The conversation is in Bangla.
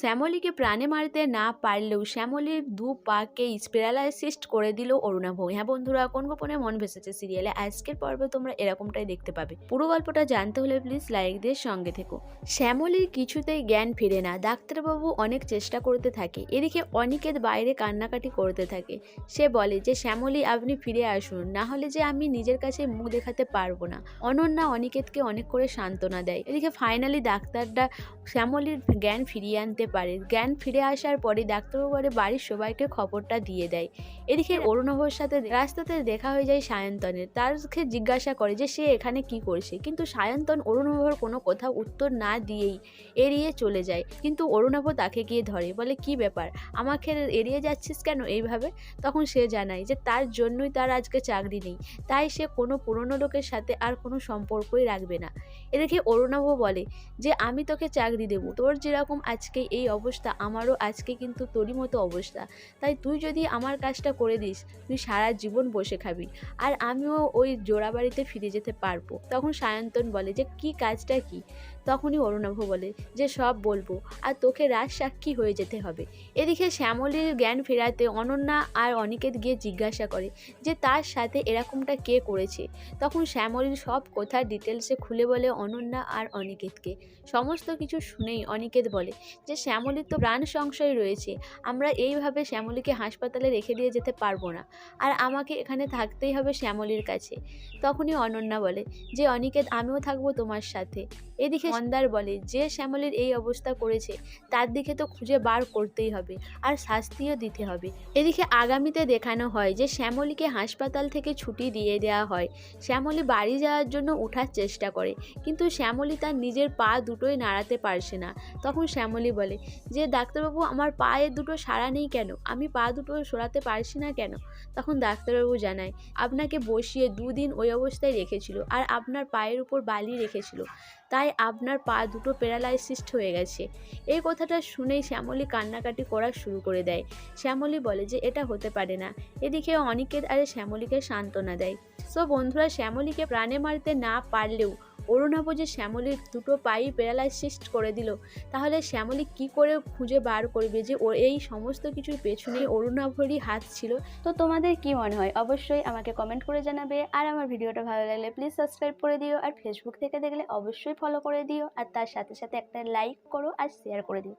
শ্যামলীকে প্রাণে মারতে না পারলেও শ্যামলীর দু পাকে স্পেরালাইসিস্ট করে দিল অরুণাভ হ্যাঁ বন্ধুরা, কোন গোপনে মন ভেসেছে সিরিয়ালে আজকের পর্বে তোমরা এরকমটাই দেখতে পাবে। পুরো গল্পটা জানতে হলে প্লিজ লাইক দিয়ে সঙ্গে থেকো। শ্যামলীর কিছুতেই জ্ঞান ফিরে না। ডাক্তারবাবু অনেক চেষ্টা করতে থাকে। এদিকে অনিকেত বাইরে কান্নাকাটি করতে থাকে। সে বলে যে, শ্যামলী, আপনি ফিরে আসুন। না হলে যে আমি নিজের কাছে মুখ দেখাতে পারব না। অনন্যা অনিকেতকে অনেক করে সান্ত্বনা দেয়। এদিকে ফাইনালি ডাক্তাররা শ্যামলীর জ্ঞান ফিরিয়ে আনতে পারে। জ্ঞান ফিরে আসার পরে ডাক্তারবাবু বাড়ি বাড়ির সবাইকে খবরটা দিয়ে দেয়। এদিকে অরুণভর সাথে রাস্তাতে দেখা হয়ে যায় সায়ন্তনের। তারকে জিজ্ঞাসা করে যে সে এখানে কি করছে? কিন্তু সায়ন্তন অরুণভর কোনো কোথাও উত্তর না দিয়েই এড়িয়ে চলে যায়। কিন্তু অরুণাভ তাকে গিয়ে ধরে বলে কি ব্যাপার? আমাকে এড়িয়ে যাচ্ছিস কেন এইভাবে? তখন সে জানায় যে তার জন্যই তার আজকে চাকরি নেই। তাই সে কোনো পুরনো লোকের সাথে আর কোনো সম্পর্কই রাখবে না। এদিকে অরুণাভ বলে যে আমি তোকে চাকরি দেব। তোর যেরকম আজকে এই অবস্থা, আমারও আজকে কিন্তু তোরই মতো অবস্থা। তাই তুই যদি আমার কাজটা করে দিস, তুই সারা জীবন বসে খাবি। আর আমিও ওই জোড়া বাড়িতে ফিরে যেতে পারব। তখন সায়ন্তন বলে যে, কি কাজটা কি? তখনই অরুণাভ বলে, যে সব বলব, আর তোকে রাজ সাক্ষী হয়ে যেতে হবে। এদিকে শ্যামলীর জ্ঞান ফেরাতে অনন্যা আর অনিকেত গিয়ে জিজ্ঞাসা করে, যে তার সাথে এরকমটা কে করেছে? তখন শ্যামলীর সব কথার ডিটেলসে খুলে বলে অনন্যা আর অনিকেতকে। সমস্ত কিছু শুনেই অনিকেত বলে, যে শ্যামলীর তো প্রাণ সংশয় রয়েছে, আমরা এইভাবে শ্যামলীকে হাসপাতালে রেখে দিয়ে যেতে পারব না, আর আমাকে এখানে থাকতেই হবে শ্যামলীর কাছে। তখনই অনন্যা বলে, যে অনিকেত, আমিও থাকব তোমার সাথে। এদিকে মন্দার বলে, যে শ্যামলীর এই অবস্থা করেছে, তার দিকে তো খুঁজে বার করতেই হবে আর শাস্তিও দিতে হবে। এদিকে আগামীতে দেখানো হয় যে শ্যামলীকে হাসপাতাল থেকে ছুটি দিয়ে দেওয়া হয়। শ্যামলী বাড়ি যাওয়ার জন্য ওঠার চেষ্টা করে, কিন্তু শ্যামলী তার নিজের পা দুটোই নাড়াতে পারছে না। তখন শ্যামলী বলে, যে ডাক্তারবাবু, আমার পায়ে দুটো সাড়া নেই কেন? আমি পা দুটো সরাতে পারছি না কেন? তখন ডাক্তারবাবু জানায়, আপনাকে বসিয়ে দুদিন ওই অবস্থায় রেখেছিল আর আপনার পায়ের উপর বালি রেখেছিল। তাই আপনার পা দুটো প্যারালাইসিস্ট হয়ে গেছে। এই কথাটা শুনেই শ্যামলী কান্নাকাটি করা শুরু করে দেয়। শ্যামলী বলে যে এটা হতে পারে না। এদিকে অনিকেত আরে শ্যামলীকে সান্ত্বনা দেয়। সো বন্ধুরা, শ্যামলীকে প্রাণে মারতে না পারলেও অরুণাভ যে শ্যামলীর দুটো পাই প্যারালাইসিস্ট করে দিল, তাহলে শ্যামলী কি করে খুঁজে বার করবে যে ও এই সমস্ত কিছুর পেছনে অরুণাভরই হাত ছিল? তো তোমাদের কি মনে হয়? অবশ্যই আমাকে কমেন্ট করে জানাবে। আর আমার ভিডিওটা ভালো লাগলে প্লিজ সাবস্ক্রাইব করে দিও। আর ফেসবুক থেকে দেখলে অবশ্যই ফলো করে দিও। আর তার সাথে সাথে একটা লাইক করো আর শেয়ার করে দিও।